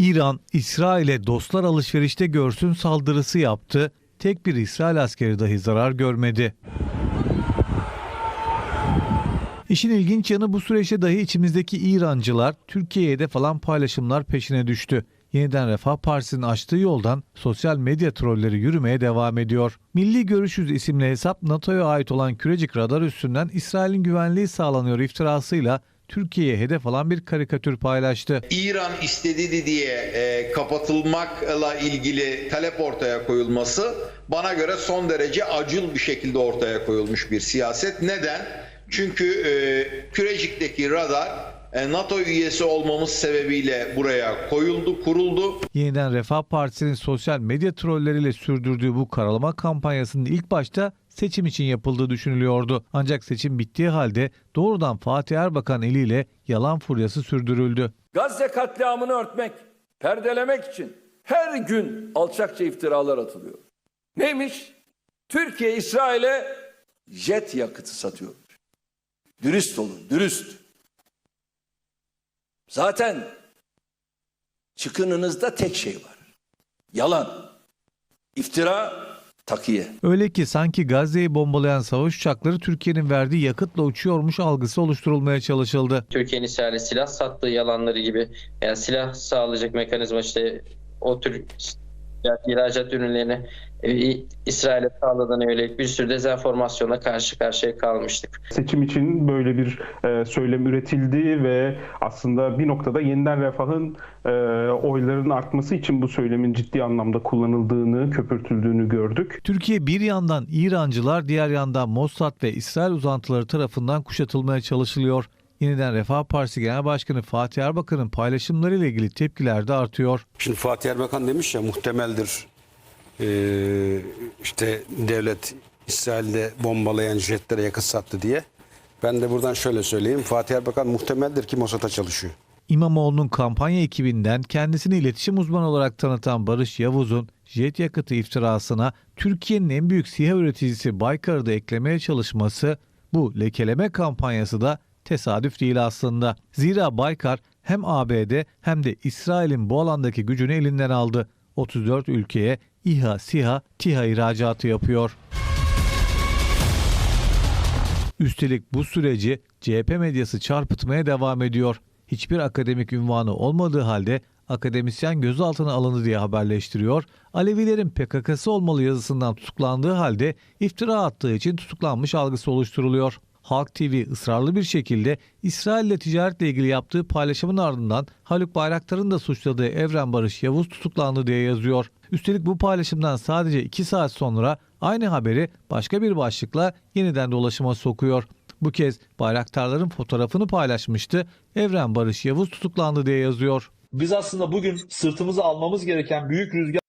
İran, İsrail'e dostlar alışverişte görsün saldırısı yaptı. Tek bir İsrail askeri dahi zarar görmedi. İşin ilginç yanı bu süreçte dahi içimizdeki İrancılar Türkiye'ye de falan paylaşımlar peşine düştü. Yeniden Refah Partisi'nin açtığı yoldan sosyal medya trolleri yürümeye devam ediyor. Milli Görüşüz isimli hesap NATO'ya ait olan Kürecik radar üstünden İsrail'in güvenliği sağlanıyor iftirasıyla Türkiye'ye hedef alan bir karikatür paylaştı. İran istedi diye e, kapatılmakla ilgili talep ortaya koyulması bana göre son derece acıl bir şekilde ortaya koyulmuş bir siyaset. Neden? Çünkü e, Kürecik'teki radar NATO üyesi olmamız sebebiyle buraya koyuldu, kuruldu. Yeniden Refah Partisi'nin sosyal medya trolleriyle sürdürdüğü bu karalama kampanyasının ilk başta seçim için yapıldığı düşünülüyordu. Ancak seçim bittiği halde doğrudan Fatih Erbakan eliyle yalan furyası sürdürüldü. Gazze katliamını örtmek, perdelemek için her gün alçakça iftiralar atılıyor. Neymiş? Türkiye İsrail'e jet yakıtı satıyor. Dürüst olun, dürüst. Zaten çıkınınızda tek şey var. Yalan, iftira, takiye. Öyle ki sanki Gazze'yi bombalayan savaş uçakları Türkiye'nin verdiği yakıtla uçuyormuş algısı oluşturulmaya çalışıldı. Türkiye'nin İsrail'e silah sattığı yalanları gibi yani silah sağlayacak mekanizma işte o tür ihracat ürünlerini e, İsrail'e sağladığına yönelik bir sürü dezenformasyona karşı karşıya kalmıştık. Seçim için böyle bir e, söylem üretildi ve aslında bir noktada yeniden refahın e, oyların artması için bu söylemin ciddi anlamda kullanıldığını, köpürtüldüğünü gördük. Türkiye bir yandan İrancılar diğer yandan Mossad ve İsrail uzantıları tarafından kuşatılmaya çalışılıyor. Yeniden Refah Partisi Genel Başkanı Fatih Erbakan'ın paylaşımlarıyla ilgili tepkiler de artıyor. Şimdi Fatih Erbakan demiş ya muhtemeldir ee, işte devlet İsrail'de bombalayan jetlere yakıt sattı diye. Ben de buradan şöyle söyleyeyim. Fatih Erbakan muhtemeldir ki Mossad'a çalışıyor. İmamoğlu'nun kampanya ekibinden kendisini iletişim uzmanı olarak tanıtan Barış Yavuz'un jet yakıtı iftirasına Türkiye'nin en büyük SİHA üreticisi Baykar'ı da eklemeye çalışması bu lekeleme kampanyası da tesadüf değil aslında. Zira Baykar hem ABD hem de İsrail'in bu alandaki gücünü elinden aldı. 34 ülkeye İHA, SİHA, TİHA ihracatı yapıyor. Üstelik bu süreci CHP medyası çarpıtmaya devam ediyor. Hiçbir akademik ünvanı olmadığı halde akademisyen gözaltına alındı diye haberleştiriyor. Alevilerin PKK'sı olmalı yazısından tutuklandığı halde iftira attığı için tutuklanmış algısı oluşturuluyor. Halk TV ısrarlı bir şekilde İsrail ile ticaretle ilgili yaptığı paylaşımın ardından Haluk Bayraktar'ın da suçladığı Evren Barış Yavuz tutuklandı diye yazıyor. Üstelik bu paylaşımdan sadece 2 saat sonra aynı haberi başka bir başlıkla yeniden dolaşıma sokuyor. Bu kez bayraktarların fotoğrafını paylaşmıştı. Evren Barış Yavuz tutuklandı diye yazıyor. Biz aslında bugün sırtımıza almamız gereken büyük rüzgar